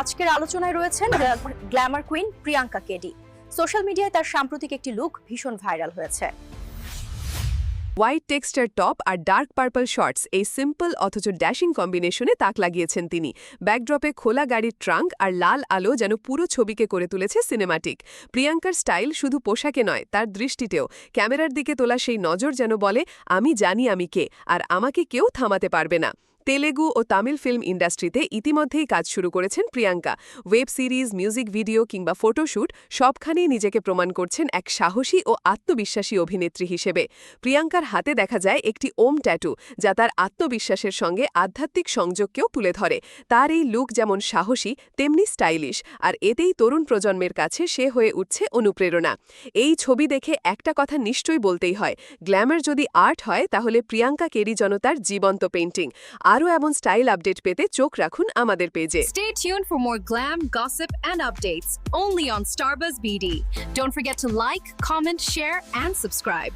আজকের আলোচনায় রয়েছেন glamour queen Priyanka K D. Social মিডিয়ায় তার সাম্প্রতিক একটি লুক ভীষণ ভাইরাল হয়েছে। হোয়াইট টেক্সচার টপ আর ডার্ক পার্পল শর্টস, এই সিম্পল অথচ ড্যাশিং কম্বিনেশনে তাক লাগিয়েছেন তিনি। ব্যাকড্রপে খোলা গাড়ির ট্রাঙ্ক আর লাল আলো যেন পুরো ছবিকে করে তুলেছে সিনেমাটিক। প্রিয়াঙ্কার স্টাইল শুধু পোশাকে নয়, তার দৃষ্টিতেও। ক্যামেরার দিকে তোলা সেই নজর যেন বলে, আমি জানি আমি কে, আর আমাকে কেউ থামাতে পারবে না। তেলেগু ও তামিল ফিল্ম ইন্ডাস্ট্রিতে ইতিমধ্যেই কাজ শুরু করেছেন Priyanka. Web series, music video কিংবা ফটোশ্যুট সবখানেই নিজেকে প্রমাণ করছেন এক সাহসী ও আত্মবিশ্বাসী অভিনেত্রী হিসেবে। প্রিয়াঙ্কার হাতে দেখা যায় একটি ওম ট্যাটু, যা তার আত্মবিশ্বাসের সঙ্গে আধ্যাত্মিক সংযোগকেও তুলে ধরে। তার এই লুক যেমন সাহসী, তেমনি স্টাইলিশ, আর এতেই তরুণ প্রজন্মের কাছে সে হয়ে উঠছে অনুপ্রেরণা। এই ছবি দেখে একটা কথা নিশ্চয়ই বলতেই হয়, গ্ল্যামার যদি আর্ট হয়, তাহলে প্রিয়াঙ্কা কেরি জনতার জীবন্ত পেন্টিং আরও এমন স্টাইল আপডেট পেতে চোখ রাখুন আমাদের পেজে Stay tuned for more glam, gossip, and updates only on Starbuzz BD. Don't forget to like, comment, share, and subscribe.